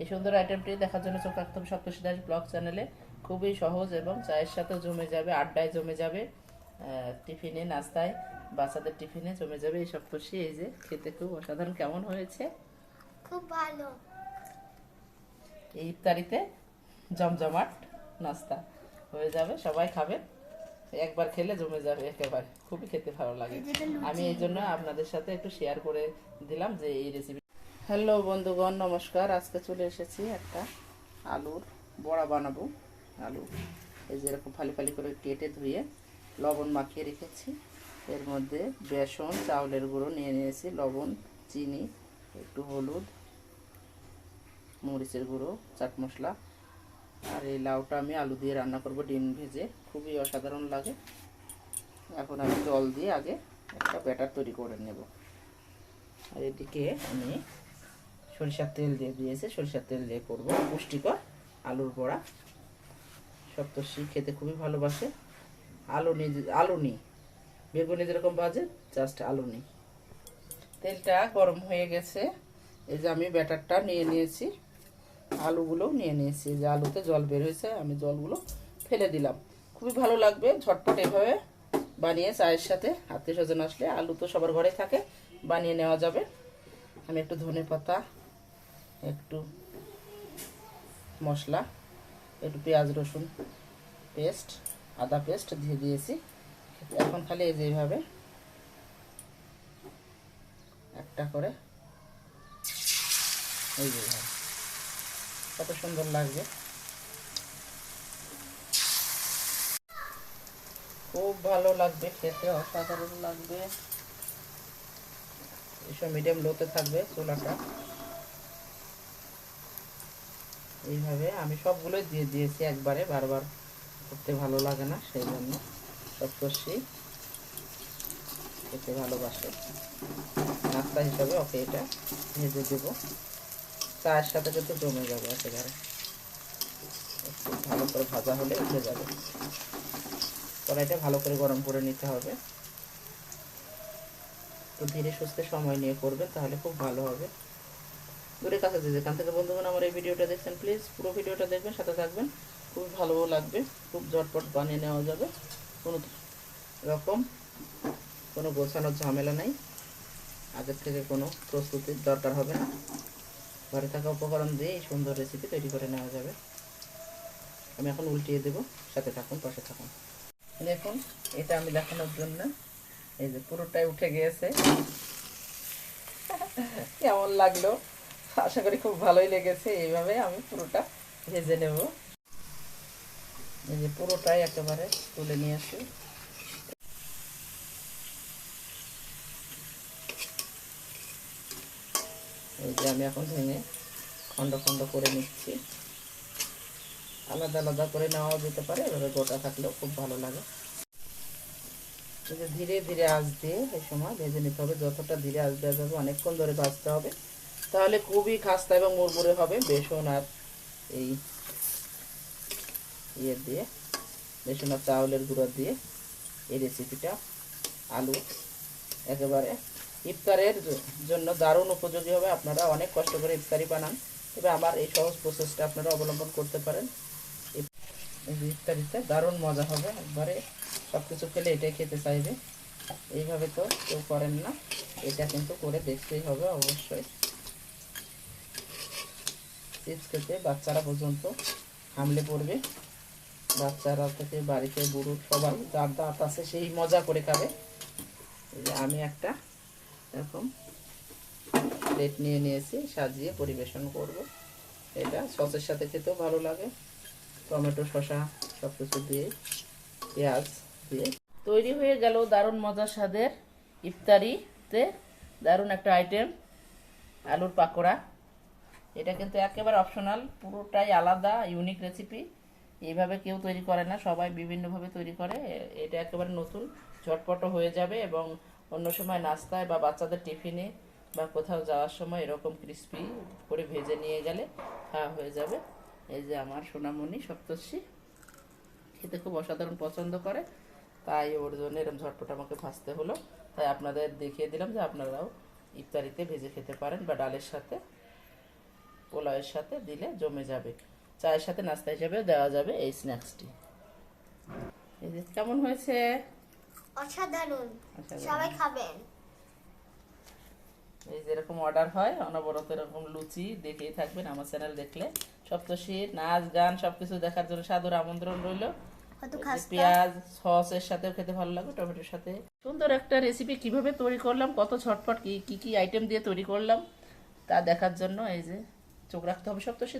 এই সুন্দর আইটেমটি দেখার জন্য চোখ রাখতে হবে সপ্তশী দাস ব্লগ চ্যানেলে। খুবই সহজ এবং চায়ের সাথেও জমে যাবে আড্ডায় জমে যাবে টিফিনে নাস্তায় বাচ্চাদের টিফিনে জমে যাবে এই সপ্তশী এই যে খেতে খুব অসাধারণ কেমন হয়েছে? খুব ভালো। এই ইফতারিতে জমজমাট নাস্তা হয়ে যাবে সবাই খাবে একবার খেলে জমে যাবে একেবারে। খুবই খেতে ভালো লাগে। আমি এই জন্য আপনাদের সাথে একটু শেয়ার করে দিলাম যে এই রেসিপি হ্যালো বন্ধুগণ, নমস্কার। আজকে চলে এসেছি একটা আলুর বড়া বানাবো। আলু এই যে এরকম ফালি ফালি করে কেটে ধুয়ে লবণ মাখিয়ে রেখেছি। এর মধ্যে বেসন, চাউলের গুঁড়ো নিয়ে নিয়েছি, লবণ, চিনি, একটু হলুদ, মরিচের গুঁড়ো, চাট মশলা। আর এই লাউটা আমি আলু দিয়ে রান্না করব ডিম ভেজে। খুবই অসাধারণ লাগে। এখন আমি জল দিয়ে আগে একটা ব্যাটার তৈরি করে নেব। আর এদিকে আমি সরিষার তেল দিয়ে দিয়েছে, সরিষার তেল দিয়ে করব। পুষ্টিকর আলুর বড়া। সপ্তর্ষি খেতে খুবই ভালোবাসে। আলু নিয়ে আলু নিই বেগুনি যেরকম বাজে জাস্ট আলু নিই তেলটা গরম হয়ে গেছে। এই যে আমি ব্যাটারটা নিয়ে নিয়েছি। আলুগুলো নিয়ে নিয়েছি। যে আলুতে জল বের হয়েছে, আমি জলগুলো ফেলে দিলাম। খুবই ভালো লাগবে, ঝটপট এভাবে বানিয়ে চায়ের সাথে। আত্মীয় স্বজন আসলে আলু তো সবার ঘরে থাকে, বানিয়ে নেওয়া যাবে। আমি একটু ধনে পাতা একটু মশলা, একটু পেঁয়াজ, রসুন পেস্ট, আদা পেস্ট দিয়ে দিয়েছি। এখন খালি এই যে এইভাবে একটা করে এই যে এইভাবে। কত সুন্দর লাগবে। খুব ভালো লাগবে খেতে, অসাধারণ লাগবে। এসব মিডিয়াম লোতে থাকবে চুলাটা। এইভাবে আমি সবগুলোই দিয়ে দিয়েছি একবারে, বারবার করতে ভালো লাগে না, সেই জন্য সব করছি। খেতে ভালোবাসে। নাস্তা হিসাবে ওকে এটা ভেজে দেবো। চায়ের সাথে কিন্তু জমে যাবে একেবারে। ভালো করে ভাজা হলে উঠে যাবে। কড়াইটা ভালো করে গরম করে নিতে হবে। তো ধীরে সুস্থে সময় নিয়ে করবেন, তাহলে খুব ভালো হবে। দূরে কাছে যে যেখান থেকে বন্ধুগণ আমার এই ভিডিওটা দেখছেন প্লিজ পুরো ভিডিওটা দেখবেন, সাথে থাকবেন। খুব ভালো লাগবে, খুব ঝটপট বানিয়ে নেওয়া যাবে। কোনো রকম কোনো গোছানোর ঝামেলা নেই। আগের থেকে কোনো প্রস্তুতির দরকার হবে না। ঘরে থাকা উপকরণ দিয়ে সুন্দর রেসিপি তৈরি করে নেওয়া যাবে। আমি এখন উল্টিয়ে দেব, সাথে থাকুন, পাশে থাকুন। দেখুন, এটা আমি দেখানোর জন্য এই যে পুরোটাই উঠে গিয়েছে। কেমন লাগল? আশা করি খুব ভালোই লেগেছে। এইভাবে আমি পুরোটা ভেজে নেব। এই যে পুরোটাই একেবারে তুলে নিয়ে আসি। এই যে আমি এখন ভেঙে খণ্ড খণ্ড করে নিচ্ছি। আলাদা আলাদা করে নেওয়া যেতে পারে, এভাবে গোটা থাকলেও খুব ভালো লাগে। ধীরে ধীরে আঁচ দিয়ে এই সময় ভেজে নিতে হবে। যতটা ধীরে আঁচ যাবে অনেকক্ষণ ধরে ভাজতে হবে। তাহলে খুবই খাস্তা এবং মুড়মুড়ে হবে। বেসন আর এই ইয়ে দিয়ে, বেসন আর চাউলের গুঁড়ো দিয়ে এই রেসিপিটা আলু একেবারে ইফতারের জন্য দারুণ উপযোগী হবে। আপনারা অনেক কষ্ট করে ইফতারি বানান। তবে আমার এই সহজ প্রসেসটা আপনারা অবলম্বন করতে পারেন। ইফ- ইফতারিতে দারুণ মজা হবে। একবারে সব কিছু খেলে এটাই খেতে চাইবে। এইভাবে তো কেউ করেন না। এটা কিন্তু করে দেখতেই হবে অবশ্যই। চিপস খেতে বাচ্চারা পর্যন্ত হামলে পড়বে। বাচ্চারা থেকে বাড়িতে বুড়ো সবাই যার দাঁত আছে সেই মজা করে খাবে। আমি একটা এরকম প্লেট নিয়ে নিয়েছি, সাজিয়ে পরিবেশন করব। এটা সসের সাথে খেতেও ভালো লাগে। টমেটো, শসা সব কিছু দিয়ে, পেঁয়াজ দিয়ে। তৈরি হয়ে গেল দারুণ মজার স্বাদের ইফতারিতে। দারুণ একটা আইটেম আলুর পাকোড়া। এটা কিন্তু একেবারে অপশনাল পুরোটাই আলাদা ইউনিক রেসিপি এইভাবে কেউ তৈরি করে না, সবাই বিভিন্নভাবে তৈরি করে। এটা একেবারে নতুন ঝটপট হয়ে যাবে এবং অন্য সময় নাস্তায় বা বাচ্চাদের টিফিনে বা কোথাও যাওয়ার সময় এরকম ক্রিস্পি করে ভেজে নিয়ে গেলে খাওয়া হয়ে যাবে। এই যে আমার সোনামণি সপ্তর্ষি, খেতে খুব অসাধারণ পছন্দ করে, তাই ওর জন্য এরকম ঝটপট আমাকে ভাজতে হলো। তাই আপনাদের দেখিয়ে দিলাম যে আপনারাও ইফতারিতে ভেজে খেতে পারেন বা ডালের সাথে। পোলাওয়ের সাথে দিলে জমে যাবে। চায়ের সাথে নাস্তা হিসেবে দেওয়া যাবে এই স্ন্যাক্সটি। এই যে কেমন হয়েছে? অসাধারণ। সবাই খাবেন। এই যেরকম অর্ডার হয় অনবরত এরকম লুচি দেখেই থাকবেন আমার চ্যানেল দেখলে। সপ্তশীর নাচ গান সবকিছু দেখার জন্য সাদর আমন্ত্রণ রইল। পেঁয়াজ সসের সাথেও খেতে ভালো লাগে টমেটোর সাথে। সুন্দর একটা রেসিপি কীভাবে তৈরি করলাম কত কি কি কি আইটেম দিয়ে তৈরি করলাম তা দেখার জন্য এই যে চোখ রাখতে হবে সপ্তশী